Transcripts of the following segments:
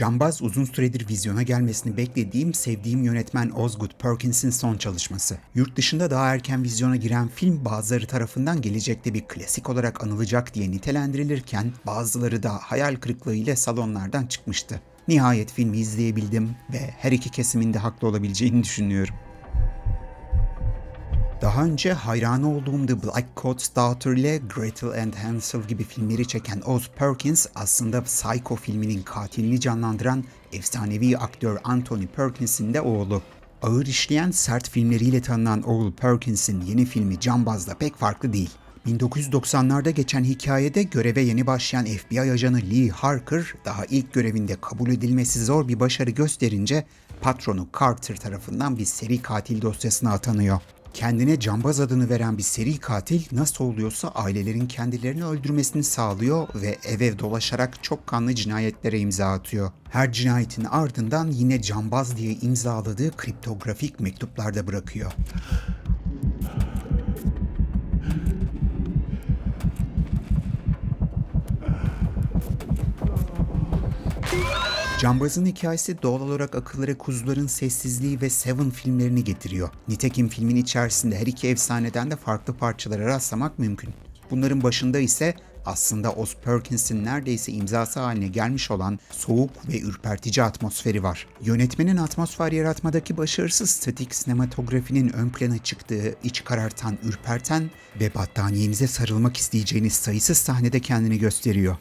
Cambaz uzun süredir vizyona gelmesini beklediğim, sevdiğim yönetmen Osgood Perkins'in son çalışması. Yurt dışında daha erken vizyona giren film bazıları tarafından gelecekte bir klasik olarak anılacak diye nitelendirilirken bazıları da hayal kırıklığıyla salonlardan çıkmıştı. Nihayet filmi izleyebildim ve her iki kesimin de haklı olabileceğini düşünüyorum. Daha önce hayranı olduğum The Black Coat's Daughter ile Gretel and Hansel gibi filmleri çeken Oz Perkins aslında Psycho filminin katilini canlandıran efsanevi aktör Anthony Perkins'in de oğlu. Ağır işleyen sert filmleriyle tanınan oğul Perkins'in yeni filmi Cambaz'da pek farklı değil. 1990'larda geçen hikayede göreve yeni başlayan FBI ajanı Lee Harker daha ilk görevinde kabul edilmesi zor bir başarı gösterince patronu Carter tarafından bir seri katil dosyasına atanıyor. Kendine cambaz adını veren bir seri katil nasıl oluyorsa ailelerin kendilerini öldürmesini sağlıyor ve ev ev dolaşarak çok kanlı cinayetlere imza atıyor. Her cinayetin ardından yine cambaz diye imzaladığı kriptografik mektuplarda bırakıyor. Cambaz'ın hikayesi doğal olarak akıllara kuzuların sessizliği ve Seven filmlerini getiriyor. Nitekim filmin içerisinde her iki efsaneden de farklı parçalara rastlamak mümkün. Bunların başında ise aslında Oz Perkins'in neredeyse imzası haline gelmiş olan soğuk ve ürpertici atmosferi var. Yönetmenin atmosfer yaratmadaki başarısı statik sinematografinin ön plana çıktığı, iç karartan, ürperten ve battaniyenize sarılmak isteyeceğiniz sayısız sahnede kendini gösteriyor.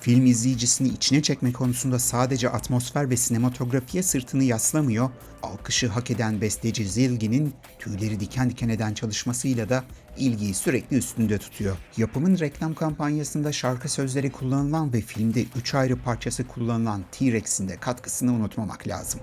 Film izleyicisini içine çekme konusunda sadece atmosfer ve sinematografiye sırtını yaslamıyor, alkışı hak eden besteci Zilgi'nin tüyleri diken diken eden çalışmasıyla da ilgiyi sürekli üstünde tutuyor. Yapımın reklam kampanyasında şarkı sözleri kullanılan ve filmde üç ayrı parçası kullanılan T-Rex'in de katkısını unutmamak lazım.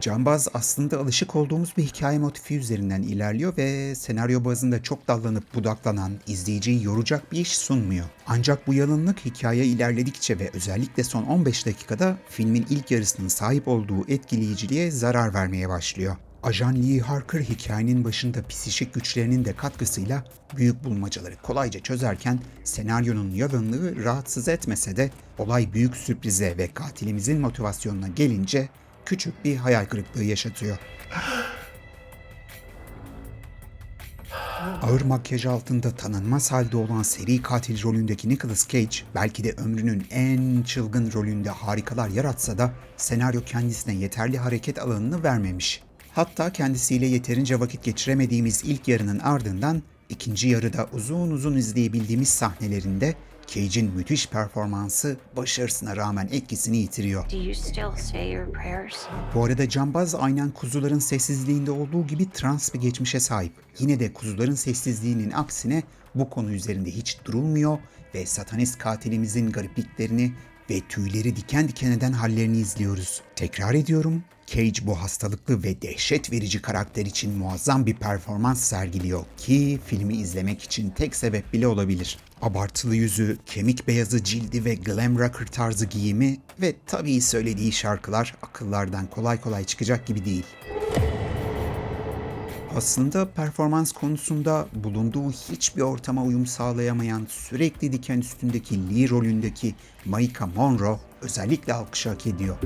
Cambaz aslında alışık olduğumuz bir hikaye motifi üzerinden ilerliyor ve senaryo bazında çok dallanıp budaklanan, izleyiciyi yoracak bir iş sunmuyor. Ancak bu yalınlık hikaye ilerledikçe ve özellikle son 15 dakikada filmin ilk yarısının sahip olduğu etkileyiciliğe zarar vermeye başlıyor. Ajan Lee Harker hikayenin başında psişik güçlerinin de katkısıyla büyük bulmacaları kolayca çözerken senaryonun yalınlığı rahatsız etmese de olay büyük sürprize ve katilimizin motivasyonuna gelince küçük bir hayal kırıklığı yaşatıyor. Ağır makyaj altında tanınmaz halde olan seri katil rolündeki Nicolas Cage belki de ömrünün en çılgın rolünde harikalar yaratsa da senaryo kendisine yeterli hareket alanını vermemiş. Hatta kendisiyle yeterince vakit geçiremediğimiz ilk yarının ardından ikinci yarıda uzun uzun izleyebildiğimiz sahnelerinde Cage'in müthiş performansı başarısına rağmen etkisini yitiriyor. Bu arada cambaz aynen kuzuların sessizliğinde olduğu gibi trans bir geçmişe sahip. Yine de kuzuların sessizliğinin aksine bu konu üzerinde hiç durulmuyor ve satanist katilimizin garipliklerini ve tüyleri diken diken eden hallerini izliyoruz. Tekrar ediyorum, Cage bu hastalıklı ve dehşet verici karakter için muazzam bir performans sergiliyor ki filmi izlemek için tek sebep bile olabilir. Abartılı yüzü, kemik beyazı cildi ve glam rocker tarzı giyimi ve tabii söylediği şarkılar akıllardan kolay kolay çıkacak gibi değil. Aslında performans konusunda bulunduğu hiçbir ortama uyum sağlayamayan sürekli diken üstündeki Lee rolündeki Maika Monroe özellikle alkış hak ediyor.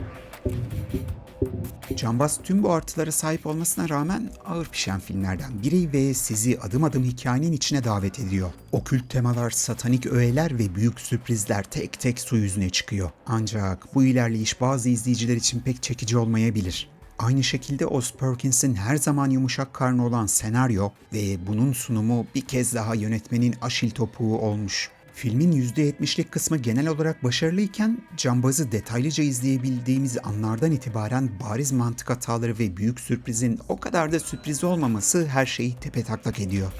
Cambaz tüm bu artılara sahip olmasına rağmen ağır pişen filmlerden biri ve sizi adım adım hikayenin içine davet ediyor. Okült temalar, satanik öğeler ve büyük sürprizler tek tek su yüzüne çıkıyor. Ancak bu ilerleyiş bazı izleyiciler için pek çekici olmayabilir. Aynı şekilde Oz Perkins'in her zaman yumuşak karnı olan senaryo ve bunun sunumu bir kez daha yönetmenin aşil topuğu olmuş. Filmin %70'lik kısmı genel olarak başarılıyken cambazı detaylıca izleyebildiğimiz anlardan itibaren bariz mantık hataları ve büyük sürprizin o kadar da sürpriz olmaması her şeyi tepe taklak ediyor.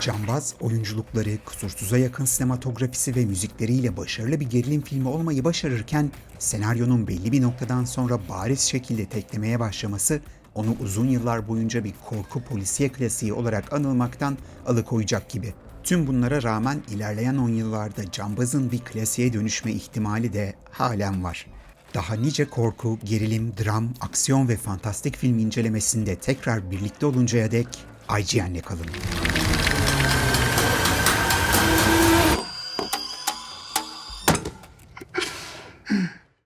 Cambaz oyunculukları, kusursuza yakın sinematografisi ve müzikleriyle başarılı bir gerilim filmi olmayı başarırken senaryonun belli bir noktadan sonra bariz şekilde teklemeye başlaması onu uzun yıllar boyunca bir korku polisiye klasiği olarak anılmaktan alıkoyacak gibi. Tüm bunlara rağmen ilerleyen 10 yıllarda Cambaz'ın bir klasiğe dönüşme ihtimali de halen var. Daha nice korku, gerilim, dram, aksiyon ve fantastik film incelemesinde tekrar birlikte oluncaya dek IGN'le kalın.